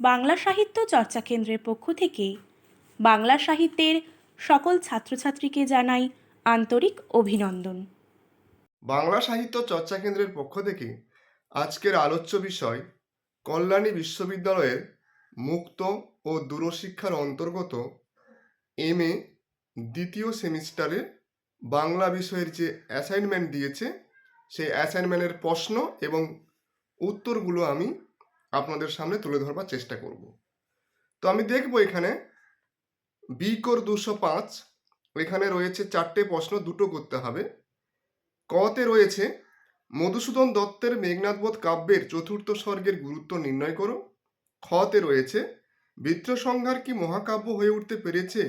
বাংলা সাহিত্য চর্চা কেন্দ্রের পক্ষ থেকে বাংলা সাহিত্যের সকল ছাত্রছাত্রীকে জানাই আন্তরিক অভিনন্দন। বাংলা সাহিত্য চর্চা কেন্দ্রের পক্ষ থেকে আজকের আলোচ্য বিষয় কল্যাণী বিশ্ববিদ্যালয়ের মুক্ত ও দূরশিক্ষার অন্তর্গত এম এ দ্বিতীয় সেমিস্টারে বাংলা বিষয়ের যে অ্যাসাইনমেন্ট দিয়েছে, সেই অ্যাসাইনমেন্টের প্রশ্ন এবং উত্তরগুলো আমি আপনাদের সামনে তুলে ধরবার চেষ্টা করব। তো আমি দেখব এখানে বি কোর দুশো পাঁচ, এখানে রয়েছে চারটে প্রশ্ন, দুটো করতে হবে। কতে রয়েছে, মধুসূদন দত্তের মেঘনাথবোধ কাব্যের চতুর্থ স্বর্গের গুরুত্ব নির্ণয় করো। খতে রয়েছে বৃত্রসংহার কি মহাকাব্য হয়ে উঠতে পেরেছে,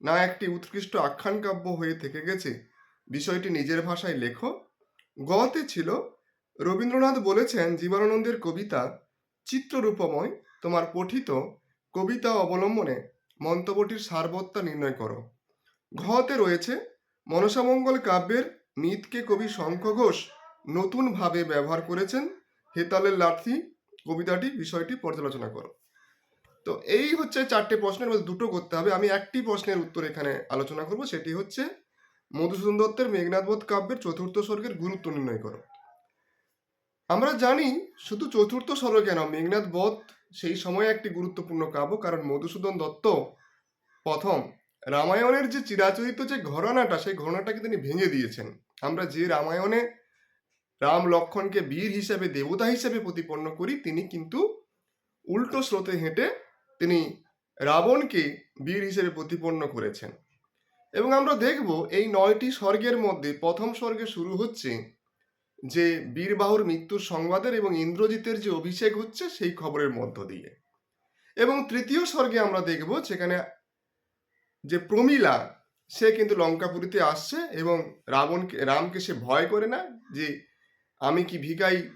না একটি উৎকৃষ্ট আখ্যান কাব্য হয়ে থেকে গেছে, বিষয়টি নিজের ভাষায় লেখো। গতে ছিল, রবীন্দ্রনাথ বলেছেন, জীবনানন্দের কবিতা চিত্ররূপময়, তোমার পঠিত কবিতা অবলম্বনে মন্তব্যটির সারবত্তা নির্ণয় করো। ঘতে রয়েছে, মনসামঙ্গল কাব্যের মিতকে কবি শঙ্খ ঘোষ নতুনভাবে ব্যবহার করেছেন, হেতালের লাঠি, কবিতাটি, বিষয়টি পর্যালোচনা করো। তো এই হচ্ছে চারটে প্রশ্নের মধ্যে দুটো করতে হবে। আমি একটি প্রশ্নের উত্তর এখানে আলোচনা করব, সেটি হচ্ছে, মধুসূদন দত্তের মেঘনাথবোধ কাব্যের চতুর্থ স্বর্গের গুরুত্ব নির্ণয় করো। আমরা জানি শুধু চতুর্থ স্বর্গ কেন মেঘনাথ বধ সেই সময়ে একটি গুরুত্বপূর্ণ কাব্য, কারণ মধুসূদন দত্ত প্রথম। রামায়ণের যে চিরাচরিত যে ঘটনাটা সেই ঘটনাটাকে তিনি ভেঙে দিয়েছেন। আমরা যে রামায়ণে রাম লক্ষণকে বীর হিসেবে, দেবতা হিসেবে প্রতিপন্ন করি, তিনি কিন্তু উল্টো স্রোতে হেঁটে তিনি রাবণকে বীর হিসেবে প্রতিপন্ন করেছেন। এবং আমরা দেখব এই নয়টি স্বর্গের মধ্যে প্রথম স্বর্গে শুরু হচ্ছে যে বীরবাহুর মৃত্যুর সংবাদের এবং ইন্দ্রজিতের যে অভিষেক হচ্ছে, সেই খবরের মধ্য দিয়ে। এবং তৃতীয় স্বর্গে আমরা দেখব সেখানে যে প্রমীলা, সে কিন্তু লঙ্কাপুরীতে আসছে এবং রাবণকে, রামকে সে ভয় করে না যে আমি কি ভিকাই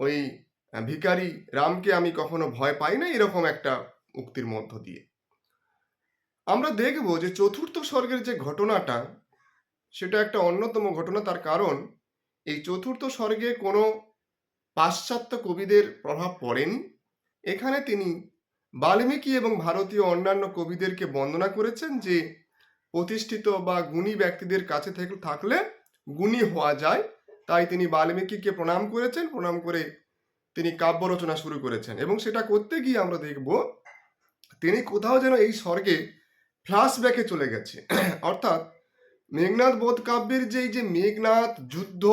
ওই ভিকারি রামকে আমি কখনো ভয় পাই না, এরকম একটা উক্তির মধ্য দিয়ে। আমরা দেখব যে চতুর্থ স্বর্গের যে ঘটনাটা, সেটা একটা অন্যতম ঘটনা, তার কারণ এই চতুর্থ স্বর্গে কোনো পাশ্চাত্য কবিদের প্রভাব পড়েনি। এখানে তিনি বাল্মীকি এবং ভারতীয় অন্যান্য কবিদেরকে বন্দনা করেছেন যে, প্রতিষ্ঠিত বা গুণী ব্যক্তিদের কাছে থেকে, থাকলে গুণী হওয়া যায়। তাই তিনি বাল্মীকিকে প্রণাম করেছেন। প্রণাম করে তিনি কাব্য রচনা শুরু করেছেন এবং সেটা করতে গিয়ে আমরা দেখব, তিনি কোথাও যেন এই স্বর্গে ফ্ল্যাশব্যাকে চলে গেছে। অর্থাৎ মেঘনাথ বোধ কাব্যের যে এই যে মেঘনাথ যুদ্ধ,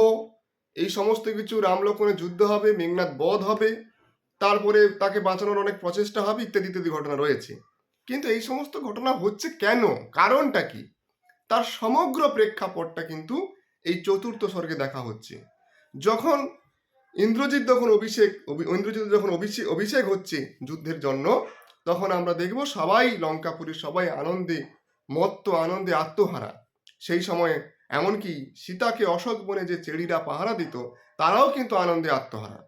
এই সমস্ত কিছু রামলক্ষণের যুদ্ধ হবে, মেঘনাথ বধ হবে, তারপরে তাকে বাঁচানোর অনেক প্রচেষ্টা হবে, ইত্যাদি ইত্যাদি ঘটনা রয়েছে। কিন্তু এই সমস্ত ঘটনা হচ্ছে কেন? কারণটা কি? তার সমগ্র প্রেক্ষাপটটা কিন্তু এই চতুর্থ স্বর্গে দেখা হচ্ছে। যখন ইন্দ্রজিৎ যখন অভিষেক, অভি- ইন্দ্রজিৎ যখন অভিষেক অভিষেক হচ্ছে যুদ্ধের জন্য, তখন আমরা দেখব সবাই লঙ্কাপুরীর সবাই আনন্দে, মত্ত আনন্দে আত্মহারা। সেই সময়ে এমনকি সীতাকে অশোক বনে যে চেড়িরা পাহারা দিত, তারাও কিন্তু আনন্দে আত্মহারা।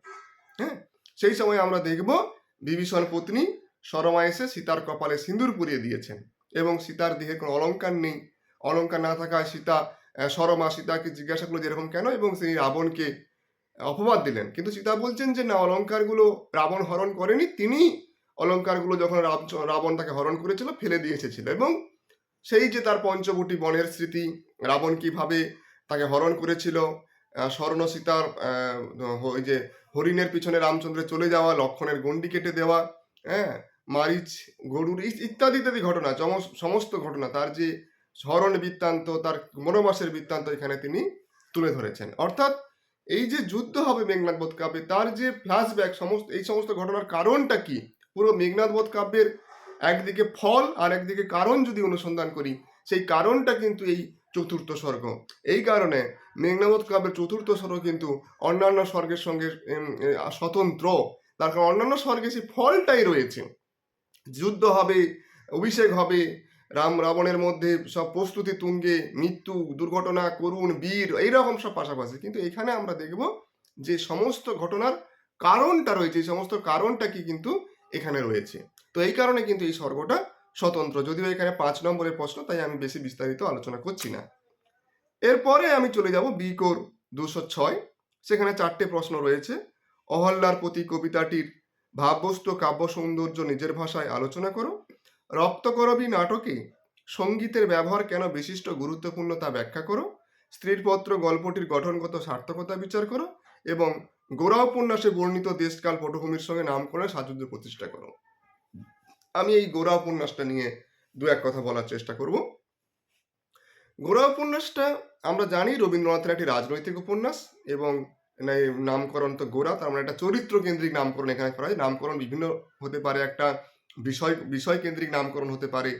হ্যাঁ? সেই সময় আমরা দেখব বিভীষণ পত্নী সরমা এসে সীতার কপালে সিঁদুর পুড়িয়ে দিয়েছেন এবং সীতার দেহে কোনো অলঙ্কার নেই। অলঙ্কার না থাকায় সীতা সরমা সীতাকে জিজ্ঞাসা করল যে এরকম কেন এবং তিনি রাবণকে অপবাদ দিলেন। কিন্তু সীতা বলছেন যে না অলঙ্কারগুলো রাবণ হরণ করেনি তিনি অলঙ্কারগুলো যখন রাব- রাবণ তাকে হরণ করেছিল, ফেলে দিয়ে এসেছিল এবং সেই যে তার পঞ্চবটি বনের স্মৃতি, রাবণ কীভাবে তাকে হরণ করেছিল স্বর্ণ সীতার ওই যে হরিণের পিছনে রামচন্দ্রের চলে যাওয়া, লক্ষণের গণ্ডি কেটে দেওয়া হ্যাঁ মারিচ, গরুর ইত্যাদি ইত্যাদি ঘটনা সমস্ত ঘটনা, তার যে স্মরণ বৃত্তান্ত, তার মনোবাসের বৃত্তান্ত এখানে তিনি তুলে ধরেছেন। অর্থাৎ এই যে যুদ্ধ হবে মেঘনাথ বোধ কাব্যে, তার যে ফ্ল্যাশব্যাক সমস্ত, এই সমস্ত ঘটনার কারণটা কি? পুরো মেঘনাথ বোধ কাব্যের একদিকে ফল আর একদিকে কারণ যদি অনুসন্ধান করি, সেই কারণটা কিন্তু এই চতুর্থ স্বর্গ। এই কারণে মেঘনাথ কাব্যের চতুর্থ স্বর্গ কিন্তু অন্যান্য স্বর্গের সঙ্গে স্বতন্ত্র। তার কারণ অন্যান্য স্বর্গে সেই ফলটাই রয়েছে। যুদ্ধ হবে, অভিষেক হবে, রাম রাবণের মধ্যে সব প্রস্তুতি, তুঙ্গে, মৃত্যু, দুর্ঘটনা, করুণ, বীর, এইরকম সব পাশাপাশি। কিন্তু এখানে আমরা দেখব যে সমস্ত ঘটনার কারণটা রয়েছে, এই সমস্ত কারণটা কি কিন্তু এখানে রয়েছে। তো এই কারণে কিন্তু এই স্বর্গটা স্বতন্ত্র। যদিও এখানে পাঁচ নম্বরের প্রশ্ন, তাই আমি বেশি বিস্তারিত আলোচনা করছি না। এরপরে আমি চলে যাব বিকোর দুশো ছয়। সেখানে চারটে প্রশ্ন রয়েছে। অহল্যার প্রতি কবিতাটির ভাববস্তু, কাব্য সৌন্দর্য নিজের ভাষায় আলোচনা করো। রক্তকরবী নাটকে সঙ্গীতের ব্যবহার কেন বিশিষ্ট গুরুত্বপূর্ণ তা ব্যাখ্যা করো। স্ত্রীর পত্র গল্পটির গঠনগত সার্থকতা বিচার করো। এবং গোড়া উপন্যাসে বর্ণিত দেশকাল পটভূমির সঙ্গে নামকরণের সাজুজ্য প্রতিষ্ঠা করো। আমি এই গোড়া উপন্যাসটা নিয়ে দু এক কথা বলার চেষ্টা করব। গোড়া উপন্যাসটা আমরা জানি রবীন্দ্রনাথের একটি রাজনৈতিক উপন্যাস এবং নামকরণ তো গোড়া, তার মানে একটা চরিত্র কেন্দ্রিক নামকরণ এখানে করা হয়। নামকরণ বিভিন্ন হতে পারে, একটা বিষয় বিষয় কেন্দ্রিক নামকরণ হতে পারে,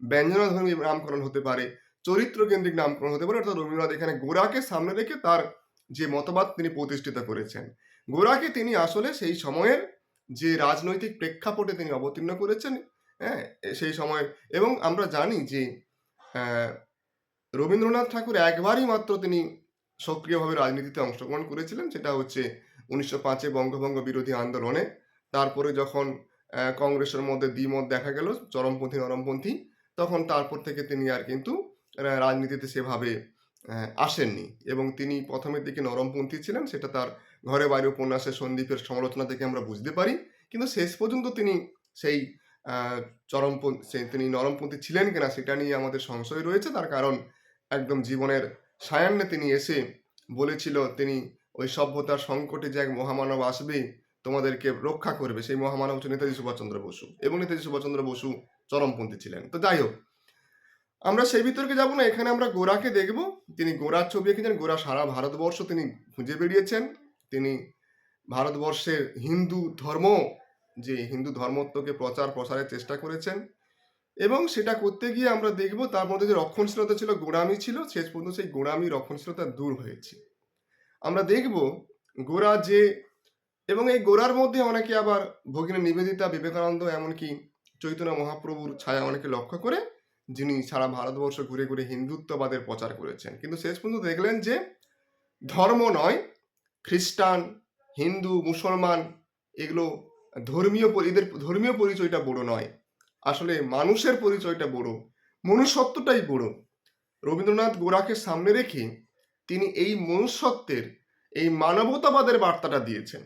ব্যঞ্জনাধর্মী নামকরণ হতে পারে চরিত্র কেন্দ্রিক নামকরণ হতে পারে, অর্থাৎ রবীন্দ্রনাথ এখানে গোড়াকে সামনে রেখে তার যে মতবাদ তিনি প্রতিষ্ঠিত করেছেন। গোড়াকে তিনি আসলে সেই সময়ের যে রাজনৈতিক প্রেক্ষাপটে তিনি অবতীর্ণ করেছেন হ্যাঁ সেই সময়। এবং আমরা জানি যে রবীন্দ্রনাথ ঠাকুর একবারই মাত্র তিনি সক্রিয়ভাবে রাজনীতিতে অংশগ্রহণ করেছিলেন, সেটা হচ্ছে উনিশশো পাঁচে বঙ্গভঙ্গ বিরোধী আন্দোলনে। তারপরে যখন কংগ্রেসের মধ্যে দ্বিমত দেখা গেল, চরমপন্থী, নরমপন্থী, তখন তারপর থেকে তিনি আর কিন্তু রাজনীতিতে সেভাবে আসেননি। এবং তিনি প্রথমের দিকে নরমপন্থী ছিলেন, সেটা তার ঘরে বাইরে উপন্যাসে সন্দীপের সমালোচনা থেকে আমরা বুঝতে পারি। কিন্তু শেষ পর্যন্ত তিনি সেই চরমপন্থী তিনি নরমপন্থী ছিলেন কিনা সেটা নিয়ে আমাদের সংশয় রয়েছে। তার কারণ একদম জীবনের সায়ান্নে তিনি এসে বলেছিল, তিনি ওই সভ্যতার সংকটে যে এক মহামানব আসবে, তোমাদেরকে রক্ষা করবে। সেই মহামানব হচ্ছে নেতাজি সুভাষচন্দ্র বসু এবং নেতাজি সুভাষচন্দ্র বসু চরমপন্থী ছিলেন। তো যাই হোক, আমরা সেই বিতর্কে যাব না। এখানে আমরা গোরাকে দেখব। তিনি গোরার ছবি এঁকেছেন। গোরা সারা ভারতবর্ষ তিনি খুঁজে বেরিয়েছেন। তিনি ভারতবর্ষের হিন্দু ধর্ম, যে হিন্দু ধর্মত্বকে প্রচার প্রসারের চেষ্টা করেছেন এবং সেটা করতে গিয়ে আমরা দেখব তার মধ্যে যে রক্ষণশীলতা ছিল, গোড়ামি ছিল, শেষ পর্যন্ত সেই গোড়ামি, রক্ষণশীলতা দূর হয়েছে। আমরা দেখব গোরা যে এবং এই গোরার মধ্যে অনেকে আবার ভগিনী নিবেদিতা বিবেকানন্দ এমনকি চৈতন্য মহাপ্রভুর ছায়া অনেকে লক্ষ্য করে, যিনি সারা ভারতবর্ষ ঘুরে ঘুরে হিন্দুত্ববাদের প্রচার করেছেন। কিন্তু শেষ পর্যন্ত দেখলেন যে ধর্ম নয় খ্রিস্টান, হিন্দু, মুসলমান, এগুলো ধর্মীয় এদের ধর্মীয় পরিচয়টা বড় নয়। আসলে মানুষের পরিচয়টা বড়, মনুষ্যত্বটাই বড়। রবীন্দ্রনাথ গোরাকে সামনে রেখে তিনি এই মনুষ্যত্বের, এই মানবতাবাদের বার্তাটা দিয়েছেন।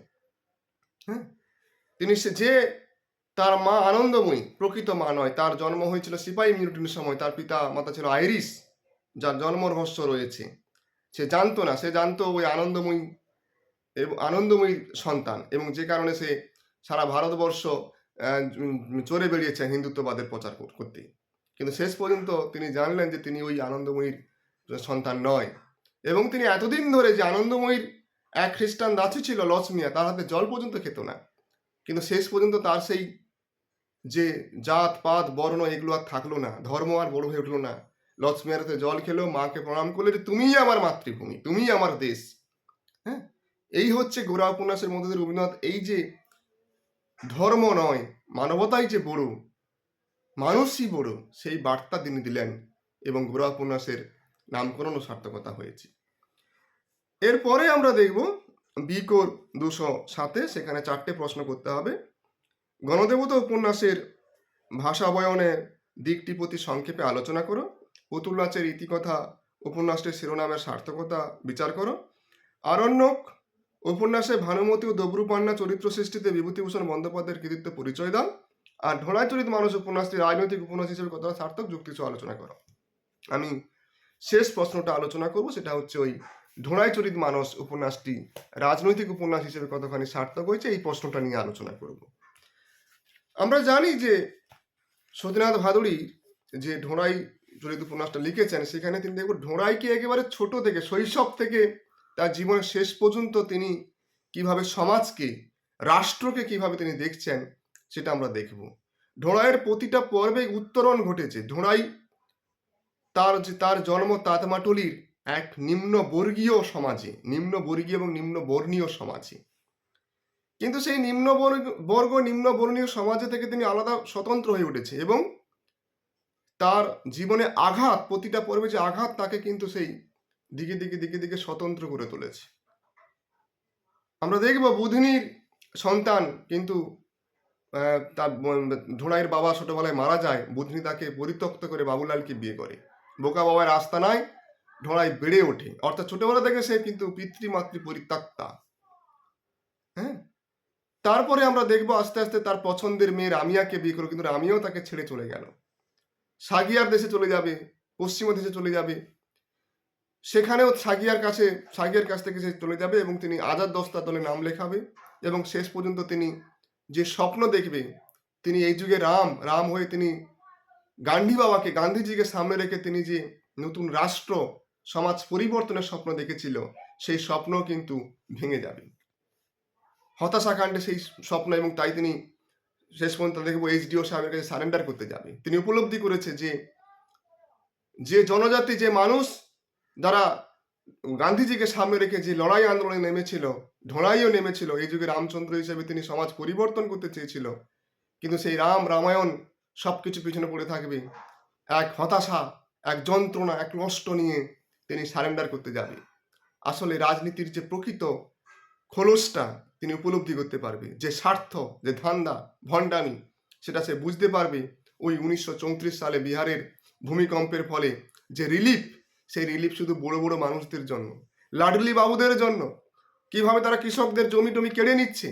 হ্যাঁ? তিনি সে, যে তার মা আনন্দময়ী, প্রকৃত মা নয়, তার জন্ম হয়েছিল সিপাহী মিউটিনের সময়, তার পিতা, মাতা ছিল আইরিশ যার জন্ম রহস্য রয়েছে। সে জানতো না, সে জানতো ওই আনন্দময়ী এবং আনন্দময়ী সন্তান এবং যে কারণে সে সারা ভারতবর্ষ চড়ে বেরিয়েছেন হিন্দুত্ববাদের প্রচার করতে। কিন্তু শেষ পর্যন্ত তিনি জানলেন যে তিনি ওই আনন্দময়ীর সন্তান নয় এবং তিনি এতদিন ধরে যে আনন্দময়ীর এক খ্রিস্টান দাসী ছিল লক্ষ্মিয়া তার হাতে জল পর্যন্ত খেত না। কিন্তু শেষ পর্যন্ত তার সেই যে জাত, পাত, বর্ণ এগুলো আর থাকল না, ধর্ম আর বড় হয়ে উঠল না। লক্ষ্মিয়ার জল খেলো, মাকে প্রণাম করলে তুমিই আমার মাতৃভূমি, তুমিই আমার দেশ। হ্যাঁ? এই হচ্ছে গোড়া উপন্যাসের মধ্যে রবীন্দ্রনাথ, এই যে ধর্ম নয়, মানবতাই যে বড়, মানুষই বড়, সেই বার্তা তিনি দিলেন এবং গোড়া উপন্যাসের নামকরণ ও সার্থকতা হয়েছে। এরপরে আমরা দেখব বিকোর দুশো সাতে সেখানে চারটে প্রশ্ন করতে হবে। গণদেবতা উপন্যাসের ভাষা বয়নের দিকটি প্রতি সংক্ষেপে আলোচনা করো। পুতুল নাচের ইতিকথা, উপন্যাসটির শিরোনামের সার্থকতা বিচার করো। আরণ্যক উপন্যাসে ভানুমতি ও দব্রুপান্না চরিত্র সৃষ্টিতে বিভূতিভূষণ বন্দ্যোপাধ্যায়ের কৃতিত্ব পরিচয় দাও। আর ঢোড়াই চরিত মানুষ উপন্যাসটি রাজনৈতিক উপন্যাস হিসেবে কতটা সার্থক যুক্তি সহ আলোচনা করো। আমি শেষ প্রশ্নটা আলোচনা করব, সেটা হচ্ছে ওই ঢোড়াই চরিত মানুষ উপন্যাসটি রাজনৈতিক উপন্যাস হিসেবে কতখানি সার্থক হয়েছে, এই প্রশ্নটা নিয়ে আলোচনা করব। আমরা জানি যে সতীনাথ ভাদুড়ি যে ঢোড়াই চরিত উপন্যাসটা লিখেছেন, সেখানে তিনি দেখব ঢোড়াইকে একেবারে ছোট থেকে, শৈশব থেকে তার জীবনের শেষ পর্যন্ত তিনি কীভাবে সমাজকে, রাষ্ট্রকে কীভাবে তিনি দেখছেন, সেটা আমরা দেখব। ঢোড়াইয়ের প্রতিটা পর্বে উত্তরণ ঘটেছে। ঢোড়াই তার যে, তার জন্ম তাতমাটুলির এক নিম্ন বর্গীয় সমাজে নিম্ন বর্গীয় এবং নিম্ন বর্ণীয় সমাজে। কিন্তু সেই নিম্ন বর্গ বর্গ নিম্ন বর্ণীয় সমাজে থেকে তিনি আলাদা স্বতন্ত্র হয়ে উঠেছে এবং তার জীবনে আঘাত, প্রতিটা পর্বে যে আঘাত, তাকে কিন্তু সেই দিকে দিকে দিকে দিকে স্বতন্ত্র করে তুলেছে। আমরা দেখব বুধিনীর সন্তান কিন্তু তার ঢোড়াইয়ের বাবা ছোটবেলায় মারা যায়। বুধিনী তাকে পরিত্যক্ত করে বাবুলালকে বিয়ে করে। বোকা বাবার রাস্তা নাই ঢোড়াই বেড়ে ওঠে। অর্থাৎ ছোটবেলা থেকে সে কিন্তু পিতৃমাতৃ পরিত্যক্তা। হ্যাঁ? তারপরে আমরা দেখব আস্তে আস্তে তার পছন্দের মেয়ে রামিয়াকে বিয়ে করো, কিন্তু রামিয়াও তাকে ছেড়ে চলে গেল। সাগিয়ার দেশে চলে যাবে, পশ্চিমা দেশে চলে যাবে। সেখানেও সাগিয়ার কাছে, সাগিয়ার কাছ থেকে সে চলে যাবে এবং তিনি আজাদ দস্তা দলে নাম লেখাবে এবং শেষ পর্যন্ত তিনি যে স্বপ্ন দেখবে, তিনি এই যুগে রাম রাম হয়ে তিনি গান্ধী বাবাকে, গান্ধীজিকে সামনে রেখে তিনি যে নতুন রাষ্ট্র, সমাজ পরিবর্তনের স্বপ্ন দেখেছিল, সেই স্বপ্ন কিন্তু ভেঙে যাবে। হতাশাকাণ্ডে সেই স্বপ্ন এবং তাই তিনি শেষ পর্যন্ত দেখব এইচডিও সাহেবের কাছে সারেন্ডার করতে যাবে। তিনি উপলব্ধি করেছে যে যে জনজাতি, যে মানুষ যারা গান্ধীজিকে সামনে রেখে যে লড়াই আন্দোলনে নেমেছিল ঢোড়াইও নেমেছিল, এই যুগে রামচন্দ্র হিসেবে তিনি সমাজ পরিবর্তন করতে চেয়েছিল। কিন্তু সেই রাম রামায়ণ সব কিছু পিছনে পড়ে থাকবে। এক হতাশা, এক যন্ত্রণা, এক নষ্ট নিয়ে তিনি সারেন্ডার করতে যাবে। আসলে রাজনীতির যে প্রকৃত খোলসটা তিনি উপলব্ধি করতে পারবে। যে স্বার্থ, যে ধান্দা, ভণ্ডামি, সেটা সে বুঝতে পারবে। ওই উনিশশো চৌত্রিশ সালে বিহারের ভূমিকম্পের ফলে যে রিলিফ সেই রিলিফ শুধু বড় বড় মানুষদের জন্য। লাডলি বাবুদের জন্য। কীভাবে তারা কৃষকদের জমি টমি কেড়ে নিচ্ছে?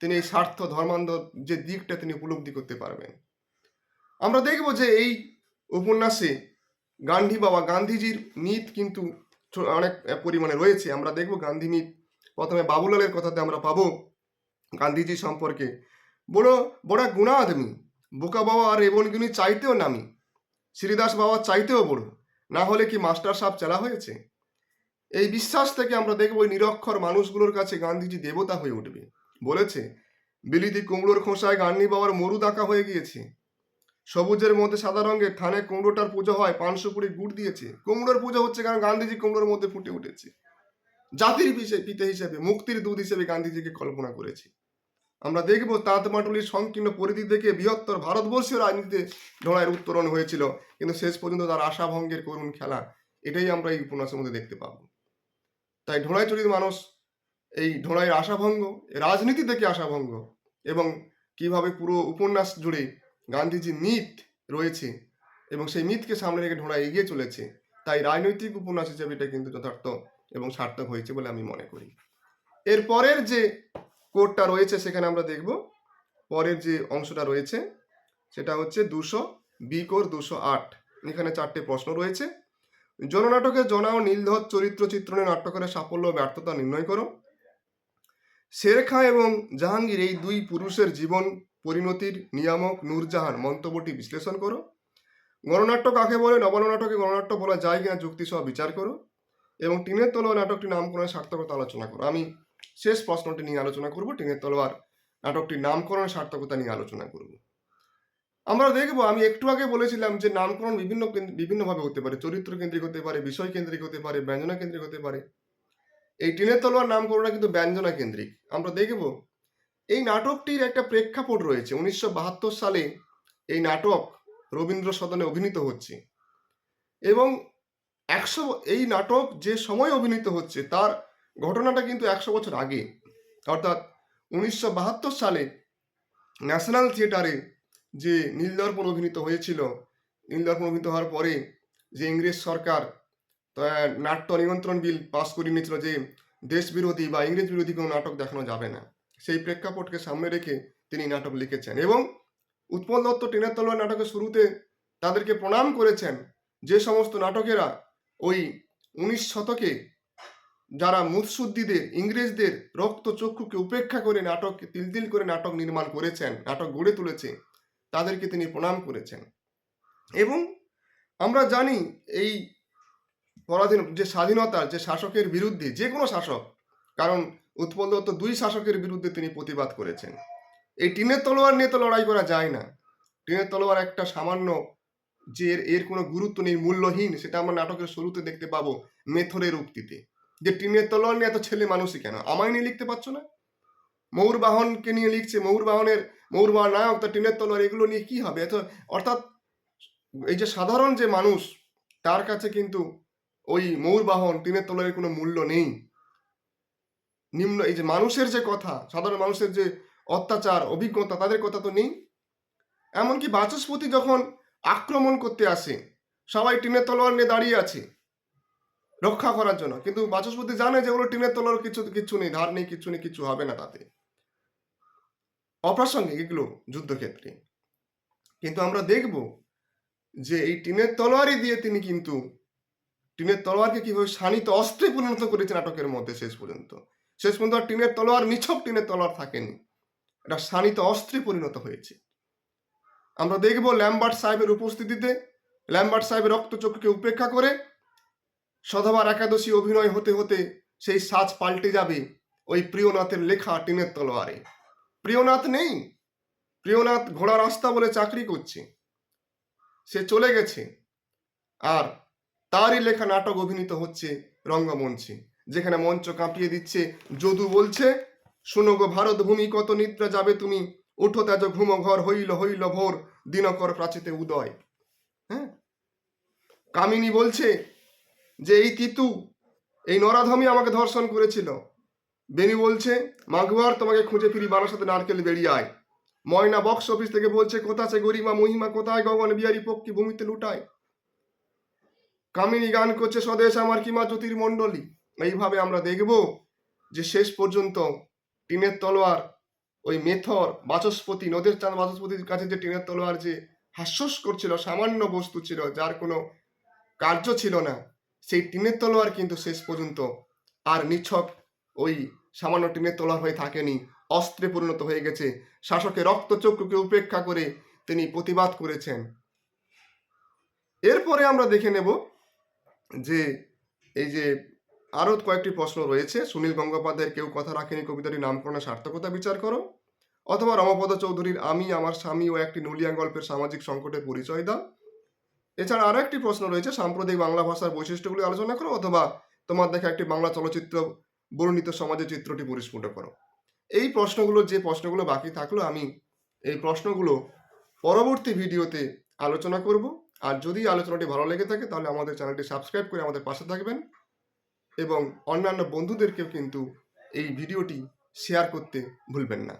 তিনি এই স্বার্থ ধর্মান্ধ যে দিকটা তিনি উপলব্ধি করতে পারবেন। আমরা দেখব যে এই উপন্যাসে গান্ধী বাবা গান্ধীজির মিথ কিন্তু অনেক পরিমাণে রয়েছে। আমরা দেখব গান্ধী মিথ। প্রথমে বাবুলালের কথাতে আমরা পাবো গান্ধীজি সম্পর্কে। বড় বড় গুণা আদমি বোকা বাবা আর রেবনগুনি চাইতেও নামি। শ্রীদাস বাবা চাইতেও বড়। না হলে কি মাস্টার সাপ চালা হয়েছে? এই বিশ্বাস থেকে আমরা দেখব ওই নিরক্ষর মানুষগুলোর কাছে গান্ধীজি দেবতা হয়ে উঠবে। বলেছে, বিলিতি কুমড়োর খোসায় গান্ধী বাবার মরু দাকা হয়ে গিয়েছে। সবুজের মধ্যে সাদা রঙের থানে কুমড়োটার পুজো হয় কুড়ি গুড় দিয়েছে। কুমড়োর পুজো হচ্ছে কারণ গান্ধীজি কুমড়োর মধ্যে ফুটে উঠেছে। জাতির পিতা হিসেবে, মুক্তির দুধ হিসেবে গান্ধীজিকে কল্পনা করেছে। আমরা দেখব তাঁত মাটুলির সংকীর্ণ পরিধি থেকে বৃহত্তর ভারতবর্ষীয় রাজনীতিতে ঢোড়াইয়ের উত্তরণ হয়েছিল। কিন্তু শেষ পর্যন্ত তার আশাভঙ্গের করুণ খেলা, এটাই আমরা এই উপন্যাসের মধ্যে দেখতে পাবো। তাই ঢোড়াই চরিত মানুষ, এই ঢোড়াইয়ের আশাভঙ্গ রাজনীতি থেকে আশাভঙ্গ এবং কীভাবে পুরো উপন্যাস জুড়ে গান্ধীজি মিথ রয়েছে এবং সেই মিথকে সামনে রেখে ঢোড়া এগিয়ে চলেছে, তাই রাজনৈতিক উপন্যাস হিসেবে এটা কিন্তু যথার্থ এবং সার্থক হয়েছে বলে আমি মনে করি। এরপরের যে কোডটা রয়েছে সেখানে আমরা দেখব। পরের যে অংশটা রয়েছে, সেটা হচ্ছে দুশো বি কোর দুশো আট। এখানে চারটে প্রশ্ন রয়েছে। জননাটকে জনা ও নীলধর চরিত্র চিত্রণে নাট্যকারের সাফল্য ব্যর্থতা নির্ণয় করো। শের খাঁ এবং জাহাঙ্গীর এই দুই পুরুষের জীবন পরিণতির নিয়ামক নূরজাহান মন্তব্যটি বিশ্লেষণ করো। গণনাট্য কাকে বলে? নবনাটকে গণনাট্য বলা যায় কিনা যুক্তি সহ বিচার করো। এবং টিনের তলোয়ার নাটকটির নামকরণের সার্থকতা আলোচনা করো। আমি শেষ প্রশ্নটি নিয়ে আলোচনা করব, টিনের তলোয়ার নাটকটির নামকরণের সার্থকতা নিয়ে আলোচনা করব। আমরা দেখব, আমি একটু আগে বলেছিলাম যে নামকরণ বিভিন্ন বিভিন্নভাবে হতে পারে। চরিত্র কেন্দ্রিক হতে পারে, বিষয় কেন্দ্রিক হতে পারে, ব্যঞ্জনা কেন্দ্রিক হতে পারে। এই টিনের তলোয়ার নামকরণটা কিন্তু ব্যঞ্জনা কেন্দ্রিক। আমরা দেখব, এই নাটকটির একটা প্রেক্ষাপট রয়েছে। উনিশশো বাহাত্তর সালে এই নাটক রবীন্দ্র সদনে অভিনীত হচ্ছে এবং একশো, এই নাটক যে সময় অভিনীত হচ্ছে তার ঘটনাটা কিন্তু একশো বছর আগে। অর্থাৎ উনিশশো বাহাত্তর সালে ন্যাশনাল থিয়েটারে যে নীলদর্পণ অভিনীত হয়েছিল, নীলদর্পণ অভিনীত হওয়ার পরে যে ইংরেজ সরকার নাট্য নিয়ন্ত্রণ বিল পাস করে নিয়েছিল যে দেশ বিরোধী বা ইংরেজ বিরোধী কোনো নাটক দেখানো যাবে না। সেই প্রেক্ষাপটকে সামনে রেখে তিনি নাটক লিখেছেন এবং উৎপল দত্ত টেনের তলোয়ার নাটকের শুরুতে তাদেরকে প্রণাম করেছেন যে সমস্ত নাটকেরা ওই উনিশ শতকে যারা মুৎসুদ্দিদের ইংরেজদের রক্ত চক্ষুকে উপেক্ষা করে নাটক, তিলতিল করে নাটক নির্মাণ করেছেন, নাটক গড়ে তুলেছে, তাদেরকে তিনি প্রণাম করেছেন। এবং আমরা জানি এই পরাধীন, যে স্বাধীনতার, যে শাসকের বিরুদ্ধে, যে কোনো শাসক, কারণ উৎপল দত্ত দুই শাসকের বিরুদ্ধে তিনি প্রতিবাদ করেছেন। এই টিনের তলোয়ার নিয়ে তো লড়াই করা যায় না। টিনের তলোয়ার একটা সামান্য যে এর কোনো গুরুত্ব নেই, মূল্যহীন, সেটা আমরা নাটকের শুরুতে দেখতে পাবো মেথরের উক্তিতে। যে টিনের তলোয়ার নিয়ে এত ছেলে মানুষই কেন? আমায় নিয়ে লিখতে পারছ না? ময়ূর বাহনকে নিয়ে লিখছে ময়ূর বাহনের ময়ূর বাহন নায়ক, তা টিনের তলোয়ার, এগুলো নিয়ে কি হবে? এত, অর্থাৎ এই যে সাধারণ যে মানুষ, তার কাছে কিন্তু ওই ময়ূর বাহন টিনের তলোয়ারের কোনো মূল্য নেই। নিম্ন, এই যে মানুষের যে কথা, সাধারণ মানুষের যে অত্যাচার, অভিজ্ঞতা, তাদের কথা তো নেই। এমনকি বাচস্পতি যখন আক্রমণ করতে আসে, সবাই টিনের তলোয়ার নিয়ে দাঁড়িয়ে আছে রক্ষা করার জন্য। কিন্তু বাচস্পতি জানে যে ওগুলো টিনের তলোয়ার কিছু কিছু নেই, ধার নেই, কিছু নেই, কিছু হবে না তাতে। অপ্রাসঙ্গিক এগুলো যুদ্ধক্ষেত্রে। কিন্তু আমরা দেখব যে এই টিনের তলোয়ারই দিয়ে তিনি কিন্তু টিনের তলোয়ারকে কীভাবে শানিত অস্ত্রে পরিণত করেছে নাটকের মধ্যে শেষ পর্যন্ত। শেষ পর্যন্ত টিনের তলোয়ার, নিছক টিনের তলোয়ার থাকেনি। এটা শানিত অস্ত্রে পরিণত হয়েছে। আমরা দেখব ল্যাম্বার্ট সাহেবের উপস্থিতিতে ল্যাম্বার্ট সাহেবের রক্তচক্ষুকে উপেক্ষা করে সধবার একাদশী অভিনয় হতে হতে সেই সাজ পাল্টে যাবে ওই প্রিয়নাথের লেখা টিনের তলোয়ারে। প্রিয়নাথ নেই। প্রিয়নাথ ঘোড়া রাস্তা বলে চাকরি করছে। সে চলে গেছে। আর তারই লেখা নাটক অভিনীত হচ্ছে রঙ্গমঞ্চে, যেখানে মঞ্চ কাঁপিয়ে দিচ্ছে। যদু বলছে, শুনো গো ভারত ভূমি, কত নিদ্রা যাবে তুমি। উঠো তেজ ঘুম ঘর, হইল হইল ভোর, দিনকর প্রাচীতে উদয়। হ্যাঁ? কামিনী বলছে যে এই তিতু, এই নরাধমই আমাকে ধর্ষণ করেছিল। বেনি বলছে মাগুয়ার তোমাকে খুঁজে ফিরি সাথে নারকেল বেরিয়ে আয়। ময়না বক্স অফিস থেকে বলছে, কোথাছে গরিমা মহিমা, কোথায় গগন বিহারি পক্ষী ভূমিতে লুটায়? কামিনী গান করছে, স্বদেশ আমার কিমা জ্যোতির্মণ্ডলী। এইভাবে আমরা দেখব যে শেষ পর্যন্ত টিনের তলোয়ার, ওই মেথর, বাচস্পতি, নদের চাঁদ বাচস্পতির কাছে যে টিনের তলোয়ার যে হাস্যস করছিল সামান্য বস্তু ছিল, যার কোনো কার্য ছিল না। সেই টিনের তলোয়ার কিন্তু শেষ পর্যন্ত আর নিছক ওই সামান্য টিনের তলোয়ার হয়ে থাকেনি, অস্ত্রে পরিণত হয়ে গেছে। শাসকের রক্তচক্ষুকে উপেক্ষা করে তিনি প্রতিবাদ করেছেন। এরপরে আমরা দেখে নেব যে এই যে আরও কয়েকটি প্রশ্ন রয়েছে। সুনীল গঙ্গোপাধ্যায়ের কেউ কথা রাখেনি, কবিতাটির নামকরণের সার্থকতা বিচার করো। অথবা রমপদ চৌধুরীর আমি, আমার স্বামী ও একটি নলিয়া গল্পের সামাজিক সংকটের পরিচয় দাও। এছাড়া আরও একটি প্রশ্ন রয়েছে, সাম্প্রদায়িক বাংলা ভাষার বৈশিষ্ট্যগুলি আলোচনা করো অথবা তোমার দেখা একটি বাংলা চলচ্চিত্র বর্ণিত সমাজের চিত্রটি পরিস্ফুট করো। এই প্রশ্নগুলো, যে প্রশ্নগুলো বাকি থাকল, আমি এই প্রশ্নগুলো পরবর্তী ভিডিওতে আলোচনা করব। আর যদি আলোচনাটি ভালো লেগে থাকে, তাহলে আমাদের চ্যানেলটি সাবস্ক্রাইব করে আমাদের পাশে থাকবেন এবং অন্যান্য বন্ধুদেরকেও কিন্তু এই ভিডিওটি শেয়ার করতে ভুলবেন না।